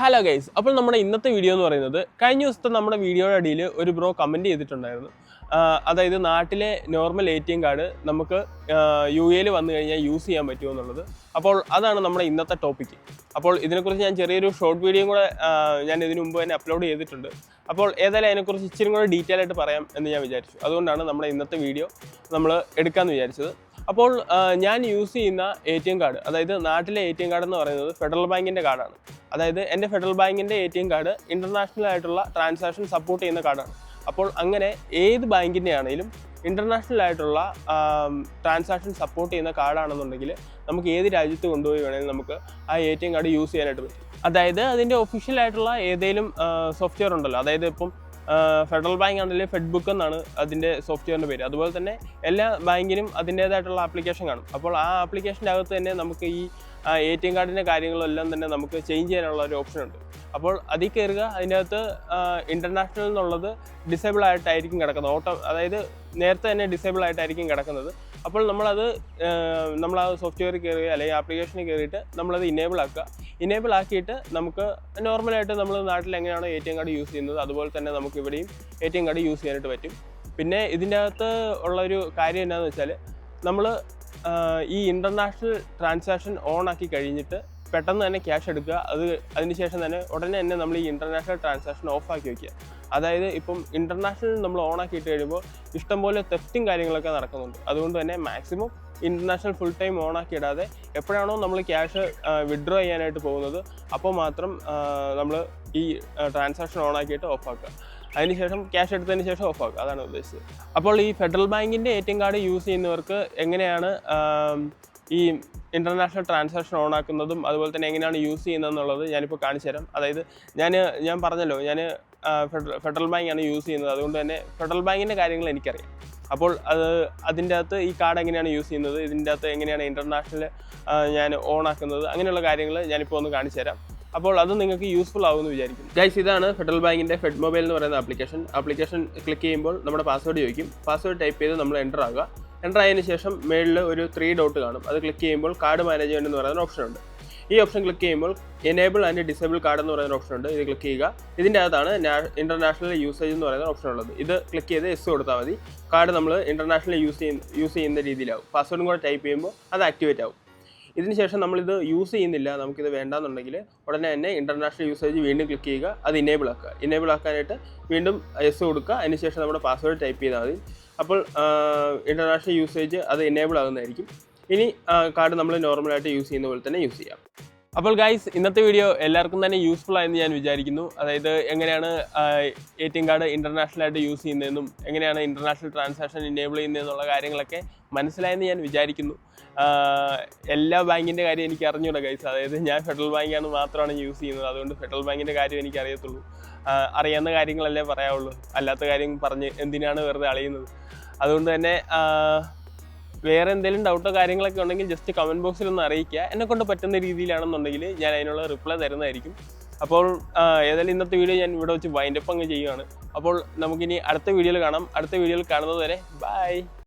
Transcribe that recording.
Hello guys അപ്പോൾ നമ്മുടെ ഇന്നത്തെ വീഡിയോ എന്ന് പറയുന്നത് കഴിഞ്ഞ ദിവസത്തെ നമ്മുടെ വീഡിയോയുടെ അടിയിൽ ഒരു ബ്രോ കമന്റ് ചെയ്തിട്ടുണ്ടായിരുന്നു. അതായത് നാട്ടിലെ normal A T M card നമുക്ക് യു എയിൽ വന്നു കഴിഞ്ഞാൽ യൂസ് ചെയ്യാൻ പറ്റുമോ എന്നുള്ളത്. അപ്പോൾ അതാണ് നമ്മുടെ ഇന്നത്തെ ടോപ്പിക്ക് അപ്പോൾ ഇതിനെക്കുറിച്ച് ഞാൻ ചെറിയൊരു ഷോർട്ട് വീഡിയോയും കൂടെ ഞാൻ ഇതിനു മുമ്പ് തന്നെ അപ്ലോഡ് ചെയ്തിട്ടുണ്ട്. അപ്പോൾ ഏതായാലും അതിനെക്കുറിച്ച് ഇച്ചിരി കൂടെ ഡീറ്റെയിൽ ആയിട്ട് പറയാം എന്ന് ഞാൻ വിചാരിച്ചു. അതുകൊണ്ടാണ് നമ്മുടെ ഇന്നത്തെ വീഡിയോ നമ്മൾ എടുക്കാമെന്ന് വിചാരിച്ചത്. അപ്പോൾ ഞാൻ യൂസ് ചെയ്യുന്ന എ ടി എം കാർഡ് അതായത് നാട്ടിലെ എ ടി എം കാർഡ് എന്ന് പറയുന്നത് ഫെഡറൽ ബാങ്കിന്റെ കാർഡാണ് അതായത് എന്റെ ഫെഡറൽ ബാങ്കിന്റെ A T M card international ആയിട്ടുള്ള ട്രാൻസാക്ഷൻ സപ്പോർട്ട് ചെയ്യുന്ന കാർഡാണ് അപ്പോൾ അങ്ങനെ ഏത് ബാങ്കിന്റെ ആണെങ്കിലും ഇന്റർനാഷണൽ ആയിട്ടുള്ള ട്രാൻസാക്ഷൻ സപ്പോർട്ട് ചെയ്യുന്ന കാർഡാണെന്നുണ്ടെങ്കിൽ നമുക്ക് ഏത് രാജ്യത്ത് കൊണ്ടുപോയി വേണമെങ്കിലും നമുക്ക് ആ A T M card use ചെയ്യാനായിട്ട് പറ്റും. അതായത് അതിന്റെ ഒഫീഷ്യലായിട്ടുള്ള ഏതെങ്കിലും സോഫ്റ്റ്വെയർ ഉണ്ടല്ലോ. അതായത് ഇപ്പം ഫെഡറൽ ബാങ്ക് ആണെങ്കിൽ ഫെഡ് ബുക്ക് എന്നാണ് അതിന്റെ സോഫ്റ്റ്വെയറിന്റെ പേര്. അതുപോലെ തന്നെ എല്ലാ ബാങ്കിനും അതിന്റേതായിട്ടുള്ള ആപ്ലിക്കേഷൻ കാണും. അപ്പോൾ ആ ആപ്ലിക്കേഷന്റെ അകത്ത് തന്നെ നമുക്ക് ഈ എ ടി എം കാർഡിന്റെ കാര്യങ്ങളെല്ലാം തന്നെ നമുക്ക് ചേഞ്ച് ചെയ്യാനുള്ള ഒരു ഓപ്ഷൻ ഉണ്ട്. അപ്പോൾ അതിൽ കയറുക അതിന്റെ അകത്ത് ഇന്റർനാഷണൽ എന്നുള്ളത് ഡിസേബിൾ ആയിട്ടായിരിക്കും കിടക്കുന്നത്. ഓട്ടോ അതായത് നേരത്തെ തന്നെ ഡിസേബിൾ ആയിട്ടായിരിക്കും കിടക്കുന്നത്. അപ്പോൾ നമ്മളത് നമ്മൾ ആ സോഫ്റ്റ്വെയർ കയറുക അല്ലെങ്കിൽ ആപ്ലിക്കേഷനിൽ കയറിയിട്ട് നമ്മളത് ഇനേബിൾ ആക്കുക. ഇനേബിൾ ആക്കിയിട്ട് നമുക്ക് നോർമലായിട്ട് നമ്മൾ നാട്ടിൽ എങ്ങനെയാണോ A T M card use ചെയ്യുന്നത് അതുപോലെ തന്നെ നമുക്ക് ഇവിടെയും A T M card use ചെയ്യാനായിട്ട് പറ്റും. പിന്നെ ഇതിന്റെ അകത്ത് ഉള്ളൊരു കാര്യം എന്താണെന്ന് വെച്ചാൽ നമ്മൾ ഈ ഇന്റർനാഷണൽ ട്രാൻസാക്ഷൻ ഓൺ ആക്കി കഴിഞ്ഞിട്ട് പെട്ടെന്ന് തന്നെ ക്യാഷ് എടുക്കുക. അത് അതിനുശേഷം തന്നെ ഉടനെ തന്നെ നമ്മൾ ഈ ഇന്റർനാഷണൽ ട്രാൻസാക്ഷൻ ഓഫാക്കി വയ്ക്കുക അതായത് ഇപ്പം ഇന്റർനാഷണൽ നമ്മൾ ഓൺ ആക്കിയിട്ട് കഴിയുമ്പോൾ ഇഷ്ടംപോലെ തെഫ്റ്റും കാര്യങ്ങളൊക്കെ നടക്കുന്നുണ്ട്. അതുകൊണ്ട് തന്നെ maximum international full time on ആക്കി ഇടാതെ എപ്പോഴാണോ നമ്മൾ ക്യാഷ് വിഡ്രോ ചെയ്യാനായിട്ട് പോകുന്നത് അപ്പോൾ മാത്രം നമ്മൾ ഈ ട്രാൻസാക്ഷൻ ഓൺ ആക്കിയിട്ട് ഓഫ് ആക്കുക. അതിനുശേഷം ക്യാഷ് എടുത്തതിന് ശേഷം ഓഫാക്കുക അതാണ് ഉദ്ദേശിച്ചത്. അപ്പോൾ ഈ ഫെഡറൽ ബാങ്കിന്റെ A T M card use ചെയ്യുന്നവർക്ക് എങ്ങനെയാണ് ഈ ഇന്റർനാഷണൽ ട്രാൻസാക്ഷൻ ഓൺ ആക്കുന്നതും അതുപോലെ തന്നെ എങ്ങനെയാണ് യൂസ് ചെയ്യുന്നതെന്നുള്ളത് ഞാനിപ്പോൾ കാണിച്ചു തരാം. അതായത് ഞാൻ ഞാൻ പറഞ്ഞല്ലോ ഞാൻ ഫെഡറൽ ബാങ്കാണ് യൂസ് ചെയ്യുന്നത്. അതുകൊണ്ട് തന്നെ ഫെഡറൽ ബാങ്കിന്റെ കാര്യങ്ങൾ എനിക്കറിയാം. അപ്പോൾ അത് അതിന്റെ അകത്ത് ഈ കാർഡ് എങ്ങനെയാണ് യൂസ് ചെയ്യുന്നത് ഇതിന്റെ അകത്ത് എങ്ങനെയാണ് ഇന്റർനാഷണൽ ഞാൻ ഓൺ ആക്കുന്നത് അങ്ങനെയുള്ള കാര്യങ്ങൾ ഞാനിപ്പോൾ ഒന്ന് കാണിച്ചു തരാം. അപ്പോൾ അത് നിങ്ങൾക്ക് യൂസ്ഫുൾ ആകുമെന്ന് വിചാരിക്കും ഗൈസ് ഇതാണ് ഫെഡറൽ ബാങ്കിന്റെ ഫെഡ് മൊബൈൽ എന്ന് പറയുന്ന ആപ്ലിക്കേഷൻ ആപ്ലിക്കേഷൻ ക്ലിക്ക് ചെയ്യുമ്പോൾ നമ്മുടെ പാസ്വേഡ് ചോദിക്കും. പാസ്വേഡ് ടൈപ്പ് ചെയ്ത് നമ്മൾ എന്റർ ആകുക എന്റർ ആയതിനു ശേഷം മേളിൽ ഒരു ത്രീ ഡോട്ട് കാണും. അത് ക്ലിക്ക് ചെയ്യുമ്പോൾ കാർഡ് മാനേജ്മെന്റ് എന്ന് പറയുന്ന ഓപ്ഷൻ ഉണ്ട്. ഈ ഓപ്ഷൻ ക്ലിക്ക് ചെയ്യുമ്പോൾ എനേബിൾ ആൻഡ് ഡിസേബിൾ കാർഡ് എന്ന് പറയുന്ന ഓപ്ഷൻ ഉണ്ട്. ഇത് ക്ലിക്ക് ചെയ്യുക. ഇതിന്റെ അകത്താണ് ഇന്റർനാഷണൽ യൂസേജ് എന്ന് പറയുന്ന ഓപ്ഷൻ ഉള്ളത്. ഇത് ക്ലിക്ക് ചെയ്ത് എസ് കൊടുത്താൽ മതി. കാർഡ് നമ്മൾ ഇന്റർനാഷണൽ യൂസ് ചെയ്യുന്ന യൂസ് ചെയ്യുന്ന രീതിയിലാവും. പാസ്വേഡും കൂടെ ടൈപ്പ് ചെയ്യുമ്പോൾ അത് ആക്ടിവേറ്റ് ആവും. ഇതിന് ശേഷം നമ്മളിത് യൂസ് ചെയ്യുന്നില്ല. നമുക്കിത് വേണ്ടാന്നുണ്ടെങ്കിൽ ഉടനെ തന്നെ ഇന്റർനാഷണൽ യൂസേജ് വീണ്ടും ക്ലിക്ക് ചെയ്യുക. അത് ഇനേബിൾ ആക്കുക. ഇനേബിൾ ആക്കാനായിട്ട് വീണ്ടും എസ് കൊടുക്കുക. അതിന് ശേഷം നമ്മുടെ പാസ്വേഡ് ടൈപ്പ് ചെയ്താൽ മതി. അപ്പോൾ ഇന്റർനാഷണൽ യൂസേജ് അത് എനേബിൾ ആകുന്നതായിരിക്കും. ഇനി കാർഡ് നമ്മൾ നോർമലായിട്ട് യൂസ് ചെയ്യുന്ന പോലെ തന്നെ യൂസ് ചെയ്യാം. അപ്പോൾ ഗൈസ് ഇന്നത്തെ വീഡിയോ എല്ലാവർക്കും തന്നെ യൂസ്ഫുൾ ആയെന്ന് ഞാൻ വിചാരിക്കുന്നു. അതായത് എങ്ങനെയാണ് A T M card international ആയിട്ട് യൂസ് ചെയ്യുന്നതെന്നും എങ്ങനെയാണ് ഇന്റർനാഷണൽ ട്രാൻസാക്ഷൻ ഇനേബിൾ ചെയ്യുന്നതെന്നുള്ള കാര്യങ്ങളൊക്കെ മനസ്സിലായെന്ന് ഞാൻ വിചാരിക്കുന്നു. എല്ലാ ബാങ്കിന്റെ കാര്യം എനിക്ക് അറിഞ്ഞൂടാ ഗൈസ് അതായത് ഞാൻ ഫെഡറൽ ബാങ്കാണ് മാത്രമാണ് യൂസ് ചെയ്യുന്നത്. അതുകൊണ്ട് ഫെഡറൽ ബാങ്കിന്റെ കാര്യം എനിക്ക് അറിയത്തുള്ളൂ. അറിയാവുന്ന കാര്യങ്ങളല്ലേ പറയാവുള്ളൂ. അല്ലാത്ത കാര്യം പറഞ്ഞ് എന്തിനാണ് വെറുതെ അളയുന്നത്? അതുകൊണ്ട് തന്നെ വേറെ എന്തെങ്കിലും ഡൗട്ടോ കാര്യങ്ങളൊക്കെ ഉണ്ടെങ്കിൽ ജസ്റ്റ് കമന്റ് ബോക്സിൽ ഒന്ന് അറിയിക്കുക. എന്നെ കൊണ്ട് പറ്റുന്ന രീതിയിലാണെന്നുണ്ടെങ്കിൽ ഞാൻ അതിനുള്ള റിപ്ലൈ തരുന്നതായിരിക്കും. അപ്പോൾ ഏതായാലും ഇന്നത്തെ വീഡിയോ ഞാൻ ഇവിടെ വെച്ച് വൈൻഡപ്പ് അങ്ങ് ചെയ്യുകയാണ് അപ്പോൾ നമുക്കിനി അടുത്ത വീഡിയോയിൽ കാണാം. അടുത്ത വീഡിയോയിൽ കാണുന്നത് വരെ ബൈ